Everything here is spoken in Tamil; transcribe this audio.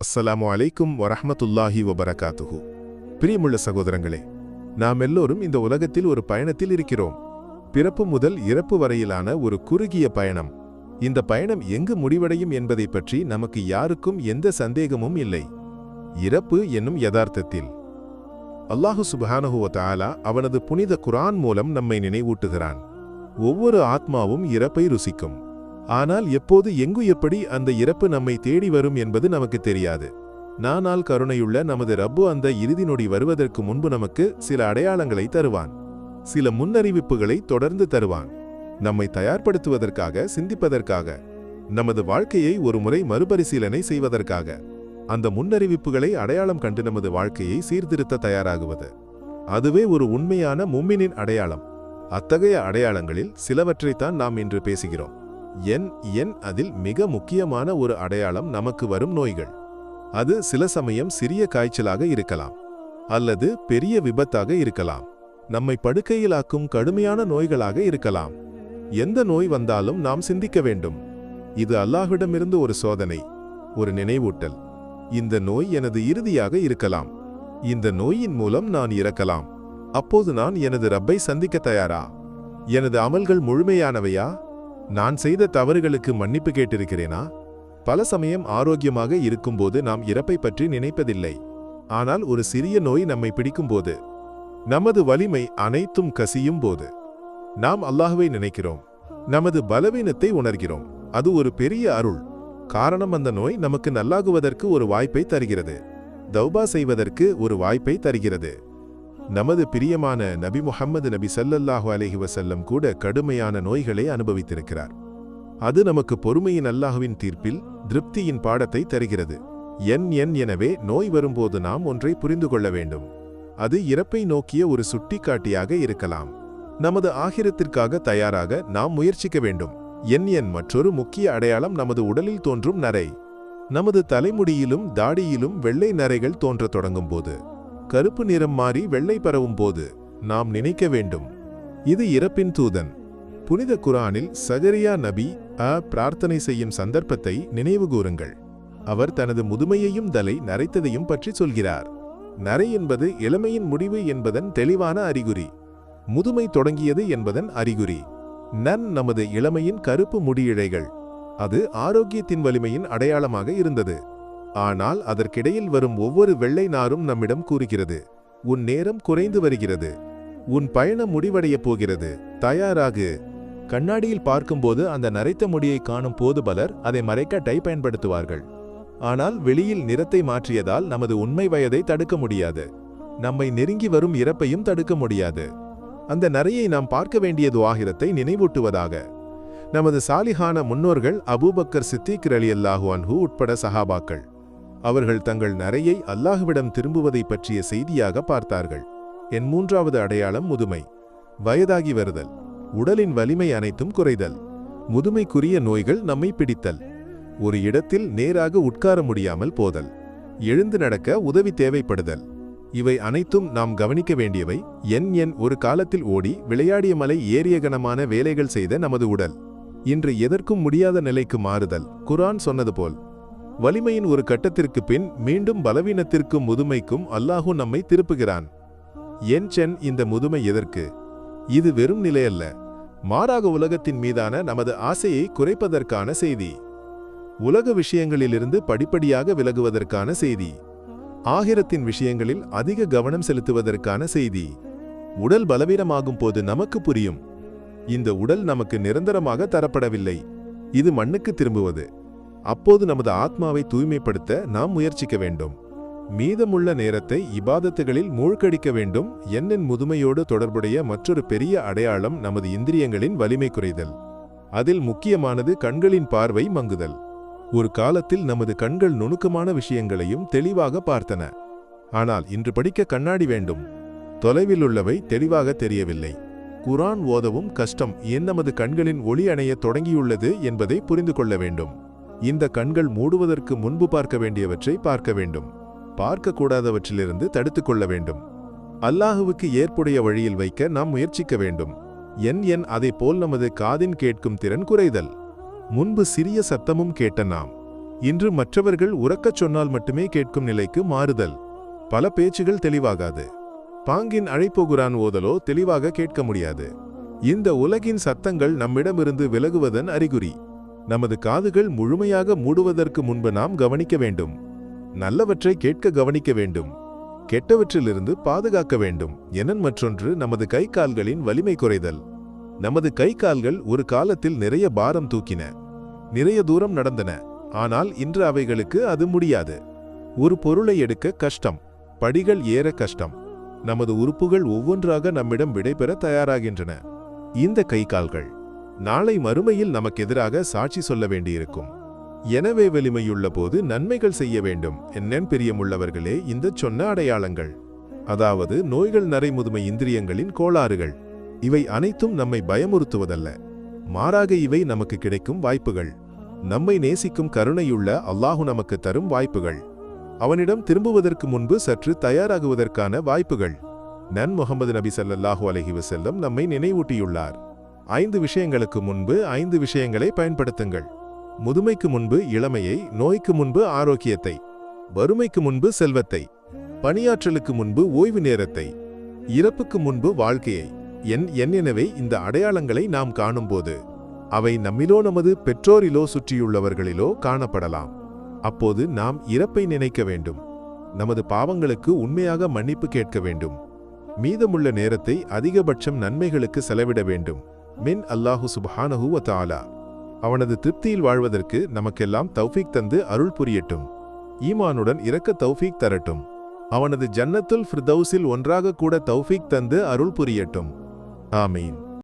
அஸ்ஸலாமு அலைக்கும் வரஹ்மத்துல்லாஹி வபரகாத்துஹு. பிரியமுள்ள சகோதரங்களே நாம் எல்லோரும் இந்த உலகத்தில் ஒரு பயணத்தில் இருக்கிறோம். பிறப்பு முதல் இறப்பு வரையிலான ஒரு குறுகிய பயணம். இந்த பயணம் எங்கு முடிவடையும் என்பதை பற்றி நமக்கு யாருக்கும் எந்த சந்தேகமும் இல்லை. இறப்பு என்னும் யதார்த்தத்தில். அல்லாஹு சுப்ஹானஹு தாலா அவனது புனித குரான் மூலம் நம்மை நினைவூட்டுகிறான். ஒவ்வொரு ஆத்மாவும் இறப்பை ருசிக்கும். ஆனால் எப்போது எங்கு எப்படி அந்த இறப்பு நம்மை தேடி வரும் என்பது நமக்கு தெரியாது. நானால் கருணையுள்ள நமது ரப்பு அந்த இறுதி நொடி வருவதற்கு முன்பு நமக்கு சில அடையாளங்களை தருவான். சில முன்னறிவிப்புகளை தொடர்ந்து தருவான். நம்மை தயார்படுத்துவதற்காக சிந்திப்பதற்காக நமது வாழ்க்கையை ஒரு முறை மறுபரிசீலனை செய்வதற்காக அந்த முன்னறிவிப்புகளை அடையாளம் கண்டு நமது வாழ்க்கையை சீர்திருத்த தயாராகுவது. அதுவே ஒரு உண்மையான மும்மினின் அடையாளம். அத்தகைய அடையாளங்களில் சிலவற்றைத்தான் நாம் இன்று பேசுகிறோம். என் என் அதில் மிக முக்கியமான ஒரு அடையாளம் நமக்கு வரும் நோய்கள். அது சில சமயம் சிறிய காய்ச்சலாக இருக்கலாம். அல்லது பெரிய விபத்தாக இருக்கலாம். நம்மை படுக்கையிலாக்கும் கடுமையான நோய்களாக இருக்கலாம். எந்த நோய் வந்தாலும் நாம் சிந்திக்க வேண்டும். இது அல்லாஹ்விடமிருந்து ஒரு சோதனை ஒரு நினைவூட்டல். இந்த நோய் எனது இறுதியாக இருக்கலாம். இந்த நோயின் மூலம் நான் இறக்கலாம். அப்போது நான் எனது ரப்பை சந்திக்க தயாரா? எனது அமல்கள் முழுமையானவையா? நான் செய்த தவறுகளுக்கு மன்னிப்பு கேட்டிருக்கிறேனா? பல சமயம் ஆரோக்கியமாக இருக்கும்போது நாம் இறப்பை பற்றி நினைப்பதில்லை. ஆனால் ஒரு சிறிய நோய் நம்மை பிடிக்கும்போது நமது வலிமை அனைத்தும் கசியும் போது நாம் அல்லாஹுவை நினைக்கிறோம். நமது பலவீனத்தை உணர்கிறோம். அது ஒரு பெரிய அருள். காரணம் அந்த நோய் நமக்கு நல்லாகுவதற்கு ஒரு வாய்ப்பை தருகிறது. தௌபா செய்வதற்கு ஒரு வாய்ப்பை தருகிறது. நமது பிரியமான நபி முஹம்மது நபி சல்லல்லாஹு அலஹி வசல்லம் கூட கடுமையான நோய்களை அனுபவித்திருக்கிறார். அது நமக்கு பொறுமையின் அல்லாஹுவின் தீர்ப்பில் திருப்தியின் பாடத்தை தருகிறது. என் என் எனவே நோய் வரும்போது நாம் ஒன்றை புரிந்து கொள்ள வேண்டும். அது இறப்பை நோக்கிய ஒரு சுட்டிக்காட்டியாக இருக்கலாம். நமது ஆகிரத்திற்காக தயாராக நாம் முயற்சிக்க வேண்டும். என் என் மற்றொரு முக்கிய அடையாளம் நமது உடலில் தோன்றும் நரை. நமது தலைமுடியிலும் தாடியிலும் வெள்ளை நரைகள் தோன்றத் தொடங்கும் போது கருப்பு நிறம் மாறி வெள்ளை பரவும் போது நாம் நினைக்க வேண்டும். இது இறப்பின் தூதன். புனித குரானில் சஜரியா நபி அ பிரார்த்தனை செய்யும் சந்தர்ப்பத்தை நினைவுகூருங்கள் அவர் தனது முதுமையையும் தலை நரைத்ததையும் பற்றி சொல்கிறார். நரை என்பது இளமையின் முடிவு என்பதன் தெளிவான அறிகுறி. முதுமை தொடங்கியது என்பதன் அறிகுறி. நன் நமது இளமையின் கருப்பு முடியிழைகள் அது ஆரோக்கியத்தின் வலிமையின் அடையாளமாக இருந்தது. ஆனால் அதற்கிடையில் வரும் ஒவ்வொரு வெள்ளை நாரும் நம்மிடம் கூறுகிறது உன் நேரம் குறைந்து வருகிறது உன் பயணம் முடிவடையப் போகிறது தயாராகு கண்ணாடியில் பார்க்கும்போது அந்த நரைத்த முடியை காணும் போது பலர் அதை மறைக்க டை பயன்படுத்துவார்கள். ஆனால் வெளியில் நிறத்தை மாற்றியதால் நமது உண்மை வயதை தடுக்க முடியாது. நம்மை நெருங்கி வரும் இறப்பையும் தடுக்க முடியாது. அந்த நரையை நாம் பார்க்க வேண்டியது ஆகிரத்தை நினைவூட்டுவதாக. நமது சாலிஹான முன்னோர்கள் அபூபக்கர் சித்திக் அலி அல்லாஹு அன்ஹு உட்பட சஹாபாக்கள். அவர்கள் தங்கள் நரையை அல்லாஹுவிடம் திரும்புவதை பற்றிய செய்தியாக பார்த்தார்கள். என் மூன்றாவது அடையாளம் முதுமை. வயதாகி வருதல். உடலின் வலிமை அனைத்தும் குறைதல். முதுமைக்குரிய நோய்கள் நம்மை பிடித்தல். ஒரு இடத்தில் நேராக உட்கார முடியாமல் போதல். எழுந்து நடக்க உதவி தேவைப்படுதல். இவை அனைத்தும் நாம் கவனிக்க வேண்டியவை. என் என் ஒரு காலத்தில் ஓடி விளையாடிய மலை ஏறிய கனமான வேலைகள் செய்த நமது உடல். இன்று எதற்கும் முடியாத நிலைக்கு மாறுதல். குரான் சொன்னது போல் வலிமையின் ஒரு கட்டத்திற்கு பின் மீண்டும் பலவீனத்திற்கும் முதுமைக்கும் அல்லாஹு நம்மை திருப்புகிறான். என் சென் இந்த முதுமை எதற்கு? இது வெறும் நிலையல்ல. மாறாக உலகத்தின் மீதான நமது ஆசையை குறைப்பதற்கான செய்தி. உலக விஷயங்களிலிருந்து படிப்படியாக விலகுவதற்கான செய்தி. ஆகிரத்தின் விஷயங்களில் அதிக கவனம் செலுத்துவதற்கான செய்தி. உடல் பலவீனமாகும் போது நமக்கு புரியும். இந்த உடல் நமக்கு நிரந்தரமாக தரப்படவில்லை. இது மண்ணுக்கு திரும்புவது. அப்போது நமது ஆத்மாவை தூய்மைப்படுத்த நாம் முயற்சிக்க வேண்டும். மீதமுள்ள நேரத்தை இபாதத்துகளில் மூழ்கடிக்க வேண்டும். எண்ணின் முதுமையோடு தொடர்புடைய மற்றொரு பெரிய அடையாளம் நமது இந்திரியங்களின் வலிமை குறைதல். அதில் முக்கியமானது கண்களின் பார்வை மங்குதல். ஒரு காலத்தில் நமது கண்கள் நுணுக்கமான விஷயங்களையும் தெளிவாக பார்த்தன. ஆனால் இன்று படிக்க கண்ணாடி வேண்டும். தொலைவில் உள்ளவை தெளிவாக தெரியவில்லை. குரான் ஓதவும் கஷ்டம் ஏன் நமது கண்களின் ஒளி அணையத் தொடங்கியுள்ளது என்பதை புரிந்து கொள்ள வேண்டும். இந்த கண்கள் மூடுவதற்கு முன்பு பார்க்க வேண்டியவற்றை பார்க்க வேண்டும். பார்க்கக்கூடாதவற்றிலிருந்து தடுத்துக் கொள்ள வேண்டும். அல்லாஹுவுக்கு ஏற்புடைய வழியில் வைக்க நாம் முயற்சிக்க வேண்டும். என் என் அதை போல் நமது காதின் கேட்கும் திறன் குறைதல். முன்பு சிறிய சத்தமும் கேட்ட நாம். இன்று மற்றவர்கள் உறக்கச் சொன்னால் மட்டுமே கேட்கும் நிலைக்கு மாறுதல். பல பேச்சுகள் தெளிவாகாது. பாங்கின் அழைப்புகுரான் ஓதலோ தெளிவாக கேட்க முடியாது. இந்த உலகின் சத்தங்கள் நம்மிடமிருந்து விலகுவதன் அறிகுறி. நமது காதுகள் முழுமையாக மூடுவதற்கு முன்பு நாம் கவனிக்க வேண்டும். நல்லவற்றை கேட்க கவனிக்க வேண்டும். கெட்டவற்றிலிருந்து பாதுகாக்க வேண்டும். என மற்றொன்று நமது கை கால்களின் வலிமை குறைதல். நமது கை கால்கள் ஒரு காலத்தில் நிறைய பாரம் தூக்கின. நிறைய தூரம் நடந்தன. ஆனால் இன்று அவைகளுக்கு அது முடியாது. ஒரு பொருளை எடுக்க கஷ்டம். படிகள் ஏற கஷ்டம். நமது உறுப்புகள் ஒவ்வொன்றாக நம்மிடம் விடைபெற தயாராகின்றன. இந்த கை கால்கள். நாளை மறுமையில் நமக்கெதிராக சாட்சி சொல்ல வேண்டியிருக்கும். எனவே வலிமையுள்ள போது நன்மைகள் செய்ய வேண்டும். என்னென் பிரியமுள்ளவர்களே இந்த சொன்ன அடையாளங்கள். அதாவது நோய்கள் நரைமுதுமை இந்திரியங்களின் கோளாறுகள். இவை அனைத்தும் நம்மை பயமுறுத்துவதல்ல. மாறாக இவை நமக்கு கிடைக்கும் வாய்ப்புகள். நம்மை நேசிக்கும் கருணையுள்ள அல்லாஹு நமக்கு தரும் வாய்ப்புகள். அவனிடம் திரும்புவதற்கு முன்பு சற்று தயாராகுவதற்கான வாய்ப்புகள். நன் முகமது நபி சல்லாஹூ அலஹி வசல்லம் நம்மை நினைவூட்டியுள்ளார். ஐந்து விஷயங்களுக்கு முன்பு ஐந்து விஷயங்களை பயன்படுத்துங்கள். முதுமைக்கு முன்பு இளமையை நோய்க்கு முன்பு ஆரோக்கியத்தை வறுமைக்கு முன்பு செல்வத்தை பணியாற்றலுக்கு முன்பு ஓய்வு நேரத்தை இறப்புக்கு முன்பு வாழ்க்கையை என் என்னெனவே இந்த அடையாளங்களை நாம் காணும்போது அவை நம்மிலோ நமது பெற்றோரிலோ சுற்றியுள்ளவர்களிலோ காணப்படலாம். அப்போது நாம் இறப்பை நினைக்க வேண்டும். நமது பாவங்களுக்கு உண்மையாக மன்னிப்பு கேட்க வேண்டும். மீதமுள்ள நேரத்தை அதிகபட்சம் நன்மைகளுக்கு செலவிட வேண்டும். மின் அல்லாஹு சுப்ஹானஹு தாலா அவனது திருப்தியில் வாழ்வதற்கு நமக்கெல்லாம் தௌஃபீக் தந்து அருள் புரியட்டும். ஈமானுடன் இறக்க தௌஃபீக் தரட்டும். அவனது ஜன்னத்துல் ஃபிர்தௌஸில் ஒன்றாக கூட தௌஃபீக் தந்து அருள் புரியட்டும். ஆமீன்.